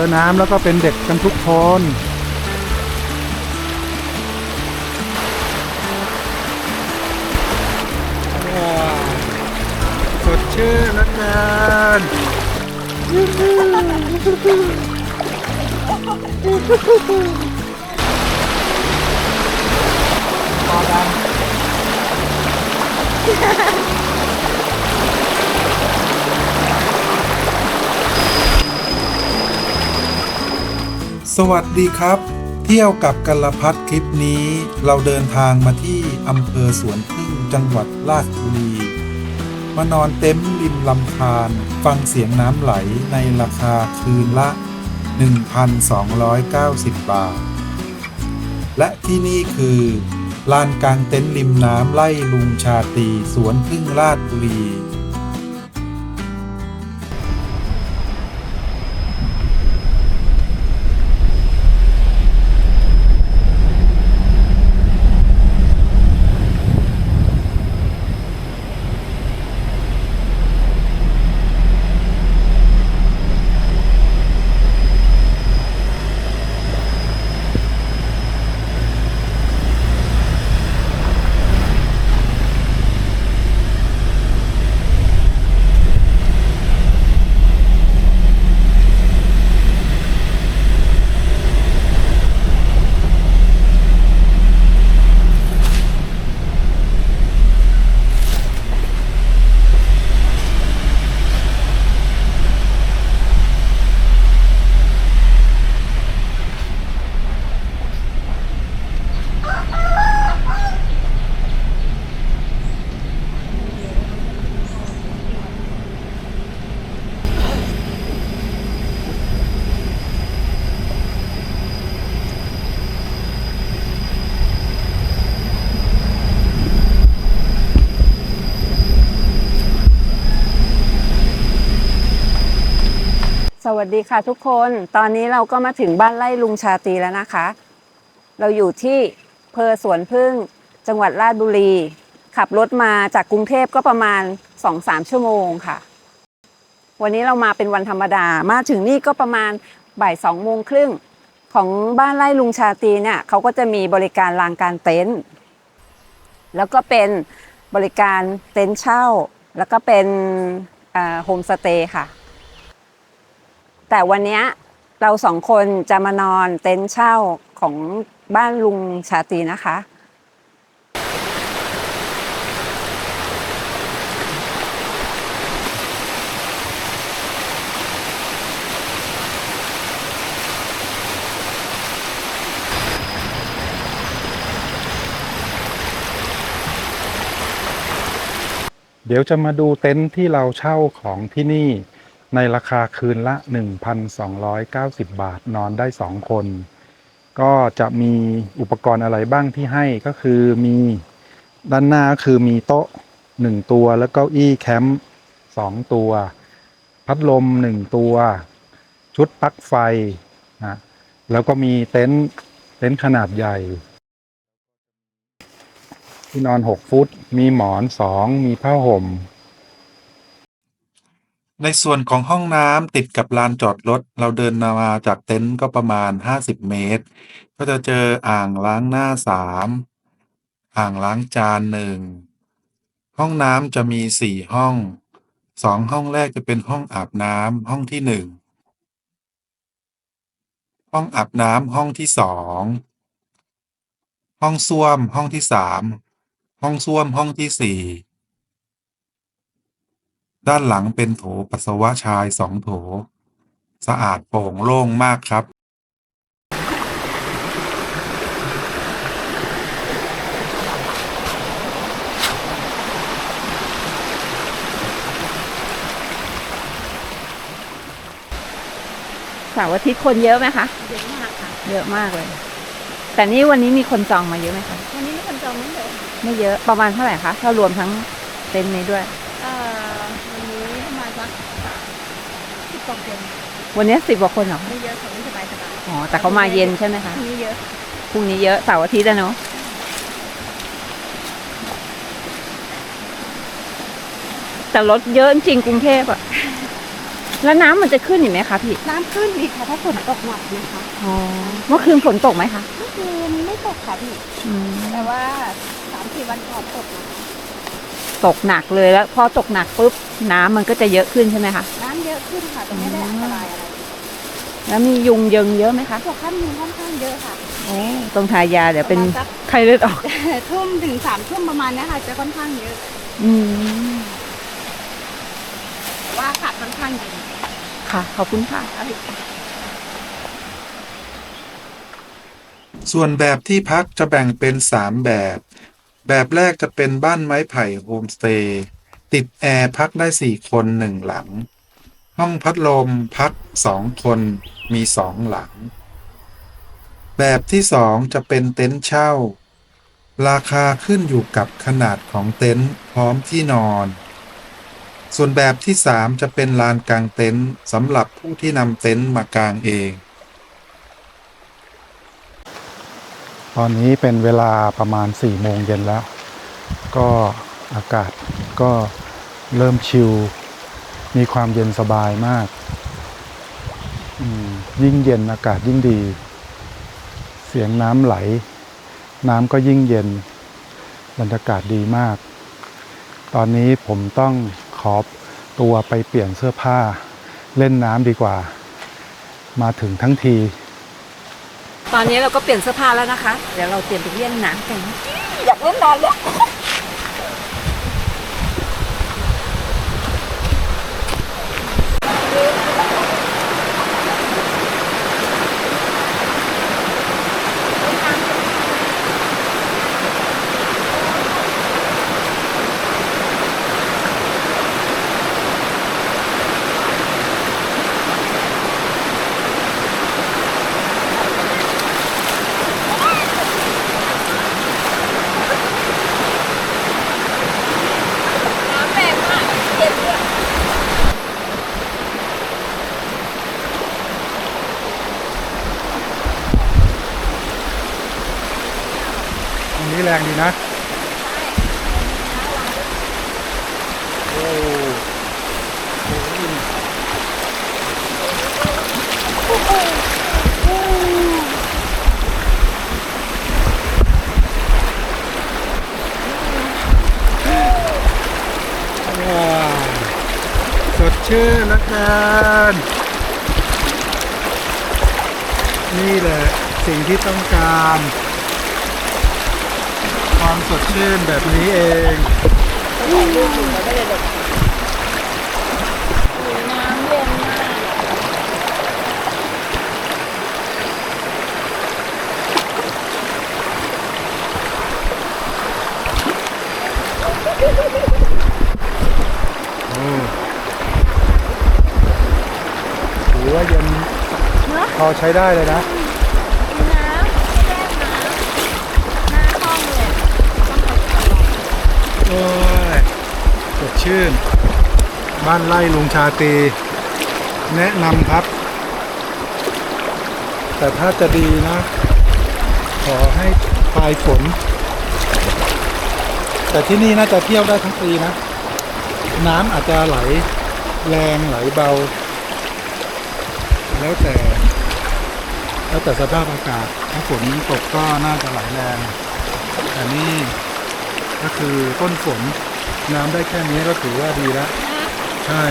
อน้ำแล้วก็เป็นเด็กกันทุกคนว้าวสดชื่นนักงานพอดัง สวัสดีครับ เที่ยวกับกัลพัทคลิปนี้ เราเดินทางมาที่อำเภอสวนพึ่งจังหวัดราชบุรี มานอนเต็มริมลำธารฟังเสียงน้ำไหลในราคาคืนละ 1,290 บาท และที่นี่คือลานกลางเต็นท์ริมน้ำไล่ลุงชาตีสวนพึ่งราชบุรี สวัสดีค่ะทุกคน ตอนนี้เราก็มาถึงบ้านไร่ลุงชาตรีแล้วนะคะ เราอยู่ที่เพอสวนพึ่ง จังหวัดราชบุรี ขับรถมาจากกรุงเทพก็ประมาณ 2-3 ชั่วโมงค่ะ วันนี้เรามาเป็นวันธรรมดา มาถึงนี่ก็ประมาณบ่ายสองโมงครึ่งของบ้านไร่ลุงชาตรีเนี่ยเขาก็จะมีบริการลางการเต็นท์ แล้วก็เป็นบริการเต็นท์เช่า แล้วก็เป็นโฮมสเตย์ค่ะ แต่วันนี้เราสองคนจะมานอนเต็นท์เช่าของบ้านลุงชาตรีนะคะ เดี๋ยวจะมาดูเต็นท์ที่เราเช่าของที่นี่ ในราคาคืนละ 1,290 บาทนอนได้ 2 คน ก็จะมีอุปกรณ์อะไรบ้างที่ให้ก็คือมีด้านหน้าก็คือมีโต๊ะ 1 ตัวแล้วเก้าอี้แคมป์2ตัว พัดลม 1 ตัว ชุดปลั๊กไฟนะแล้วก็มีเต็นท์เต็นท์ขนาดใหญ่ ที่นอน 6 ฟุต มีหมอน 2 มีผ้าห่ม ในส่วนของห้องน้ำติดกับลานจอดรถ เราเดินมาจากเต็นท์ก็ประมาณ50เมตร ก็จะเจออ่างล้างหน้า3อ่างล้างจานหนึ่งห้องน้ำจะมี4ห้อง2ห้องแรกจะเป็นห้องอาบน้ำห้องที่1ห้องอาบน้ำห้องที่2ห้องส้วมห้องที่3ห้องส้วมห้องที่สี่ ด้านหลังเป็นโถปัสสาวะชายสองโถ สะอาดโปร่งโล่งมากครับ เสาร์อาทิตย์คนเยอะไหมคะ เยอะมากค่ะ เยอะมากเลย แต่นี่วันนี้มีคนจองมาเยอะไหมคะ วันนี้มีคนจองไม่เยอะค่ะไม่เยอะประมาณเท่าไหร่คะ ถ้ารวมทั้งเต็นท์นี้ด้วย เอ่อวันนี้ประมาณสักสิบก ว่าคนวันนี้สิบกว่าคนเหรอไม่เยอะค่ะไม่สบายสบายอ๋อแต่เขามาเย็นใช่ไหมคะพรุ่งนี้เยอะพรุ่งนี้เยอะเสาร์อาทิตย์อะเนาะแต่รถเยอะจริงๆกรุงเทพอะแล้วน้ำมันจะขึ้นอีกไหมคะพี่น้ำขึ้นอีกค่ะถ้าฝนตกหนักนะคะอ๋อเมื่อคืนฝนตกไหมคะเมื่อคืนไม่ตกค่ะพี่อืมแต่ว่าสามสี่วันก่อนตกนะคะตกหนักเลยแล้ว พอตกหนักปุ๊บน้ำมันก็จะเยอะขึ้นใช่ไหมคะน้ำเยอะขึ้นค่ะแต่ไม่ได้อันตรายอะไรแล้วมียุงเยิงเยอะไหมคะตัวขั้นมีค่อนข้างเยอะค่ะโอ้ตรงทายาเดี๋ยวเป็นประมาณสัก ไข้เลือดออก ทุ่มถึงสามทุ่มประมาณเนี้ยค่ะ จะค่อนข้างเยอะอืมแต่ว่าอากาศค่อนข้างเย็นค่ะ ขอบคุณค่ะส่วนแบบที่พักจะแบ่งเป็น 3 แบบ แบบแรกจะเป็นบ้านไม้ไผ่โฮมสเตย์ติดแอร์พักได้ 4 คนหนึ่งหลัง ห้องพัดลมพัก2คนมี2หลัง แบบที่2จะเป็นเต็นท์เช่า ราคาขึ้นอยู่กับขนาดของเต็นท์พร้อมที่นอน ส่วนแบบที่3จะเป็นลานกลางเต็นท์สำหรับผู้ที่นำเต็นท์มากางเอง ตอนนี้เป็นเวลาประมาณ4ี่โมงเย็นแล้ว ก็อากาศก็เริ่มชิล มีความเย็นสบายมากอืมยิ่งเย็นอากาศยิ่งดี เสียงน้ำไหล น้ำก็ยิ่งเย็น บรรยากาศดีมาก ตอนนี้ผมต้องขอตัวไปเปลี่ยนเสื้อผ้า เล่นน้ำดีกว่า มาถึงทั้งที ตอนนี้เราก็เปลี่ยนเสื้อผ้าแล้วนะคะ เดี๋ยวเราเตรียมไปเล่นน้ำกัน อยากเล่นน้ำแล้ว น้ำแรงมากเย็นด้วย ตรง นี้แรงดีนะโอ้ว้าวสดชื่นเหลือเกินนี่แหละสิ่งที่ต้องการ ความสดชื่นแบบนี้เองน้ำเย็นมากถือว่าเย็นพอใช้ได้เลยนะ โอ้ยสดชื่น บ้านไร่ลุงชาตี แนะนำครับ แต่ถ้าจะดีนะ ขอให้ปลายฝน แต่ที่นี่น่าจะเที่ยวได้ทั้งปีนะ น้ำอาจจะไหลแรงไหลเบา แล้วแต่ แล้วแต่สภาพอากาศ ถ้าฝนตกก็น่าจะไหลแรงแต่นี่ ก็คือต้นฝนน้ำได้แค่นี้ก็ถือว่าดีแล้ว ใช่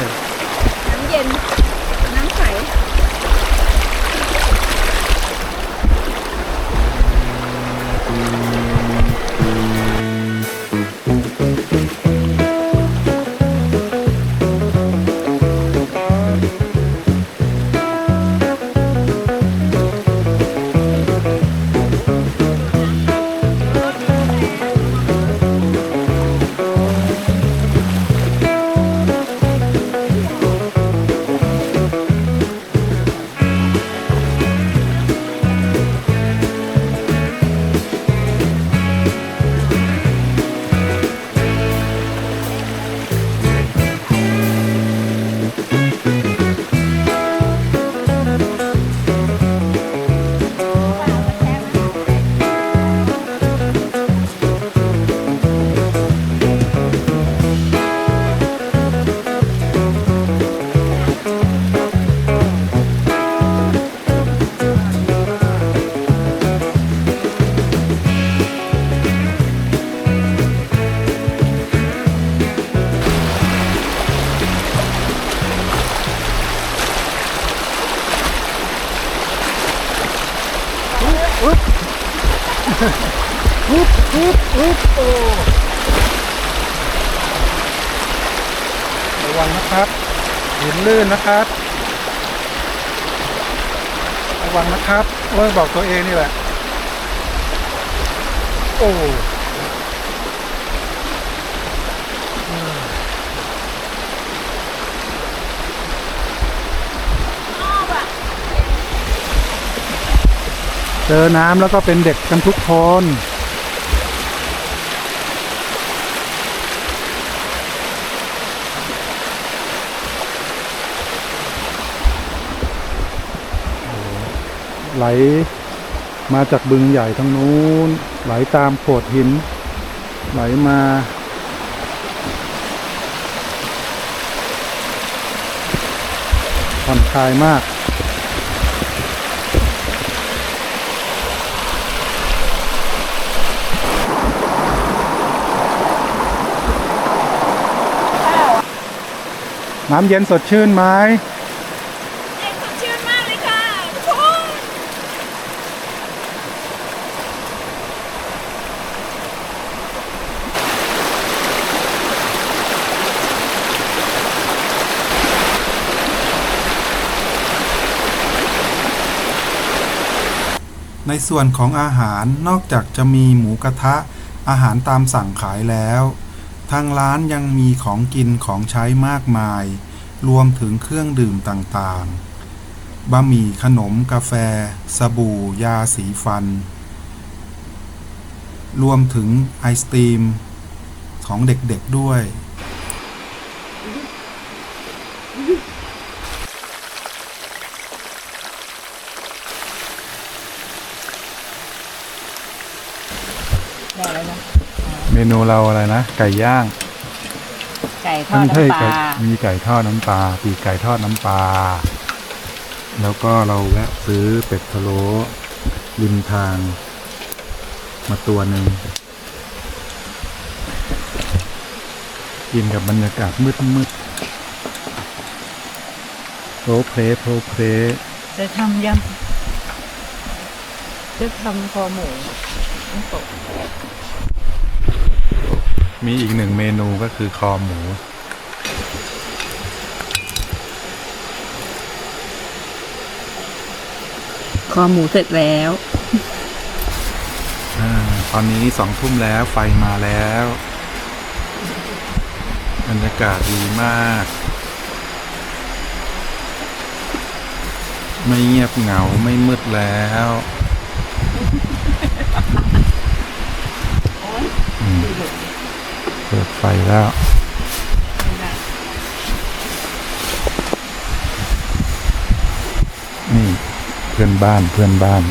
น้ำเย็นนุ้๊บฮึบฮึบโอ้ระวังนะครับหินลื่นนะครับ ระวังนะครับเมื่อบอกตัวเองนี่แหละ โอ้ เจอน้ำแล้วก็เป็นเด็กกันทุกคนไหลมาจากบึงใหญ่ทางนู้น ไหลตามโขดหิน ไหลมา ผ่อนคลายมาก น้ำเย็นสดชื่นไหมเย็นสดชื่นมากเลยค่ะทุกคนในส่วนของอาหารนอกจากจะมีหมูกระทะอาหารตามสั่งขายแล้ว ทางร้านยังมีของกินของใช้มากมาย รวมถึงเครื่องดื่มต่างๆ บะหมี่ขนมกาแฟ สบู่ ยาสีฟัน รวมถึงไอศตรีม ของเด็กๆด้วย เม นูเราอะไรนะ ไก่ย่าง ไก่ทอดน้ำปไก่ลามีไก่ทอดน้ำปลาปีกไก่ทอดน้ำปลาแล้วก็เราแวะซื้อเป็ดพะโล้ริมทาง มาตัวหนึ่งกินกับบรรยากาศมืดมืดๆโพลเพลโพลเพลจะทำยำจะทำคอหมูน้ำตก มีอีกหนึ่งเมนูก็คือคอหมู คอหมูเสร็จแล้วอาตอนนี้สองทุ่มแล้วไฟมาแล้วบรรยากาศดีมาก ไม่เงียบเหงาไม่มืดแล้วอืมเปิดไฟแล้ว นี่เพื่อนบ้านเพื่อนบ้าน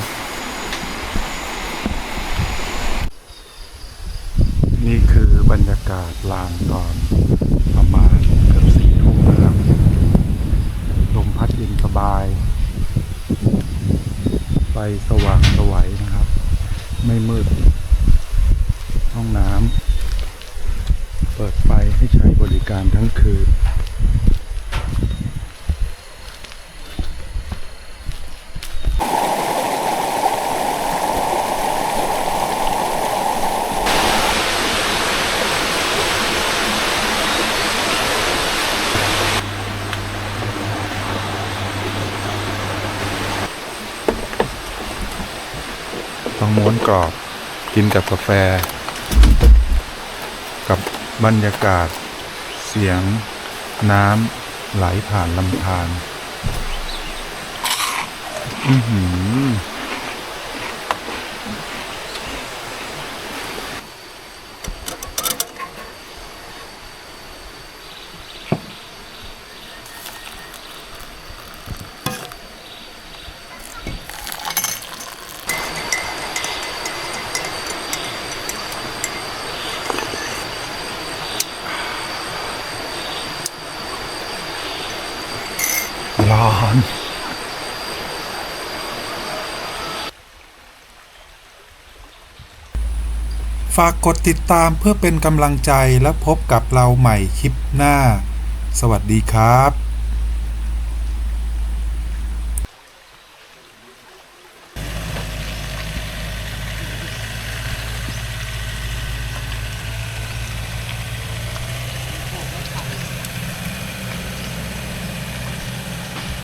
นี่คือบรรยากาศลานตอนประมาณเกือบสี่ทุ่มนะครับลมพัดเย็นสบายไฟสว่างสวัยนะครับ ไม่มืด ห้องน้ำ ปิดไฟให้ใช้บริการทั้งคืน ต้องม้วนกรอบกินกับกาแฟกับ บรรยากาศ เสียง น้ำไหลผ่านลำธารอือหือ ร้อน ฝากกดติดตามเพื่อเป็นกำลังใจและพบกับเราใหม่คลิปหน้า สวัสดีครับ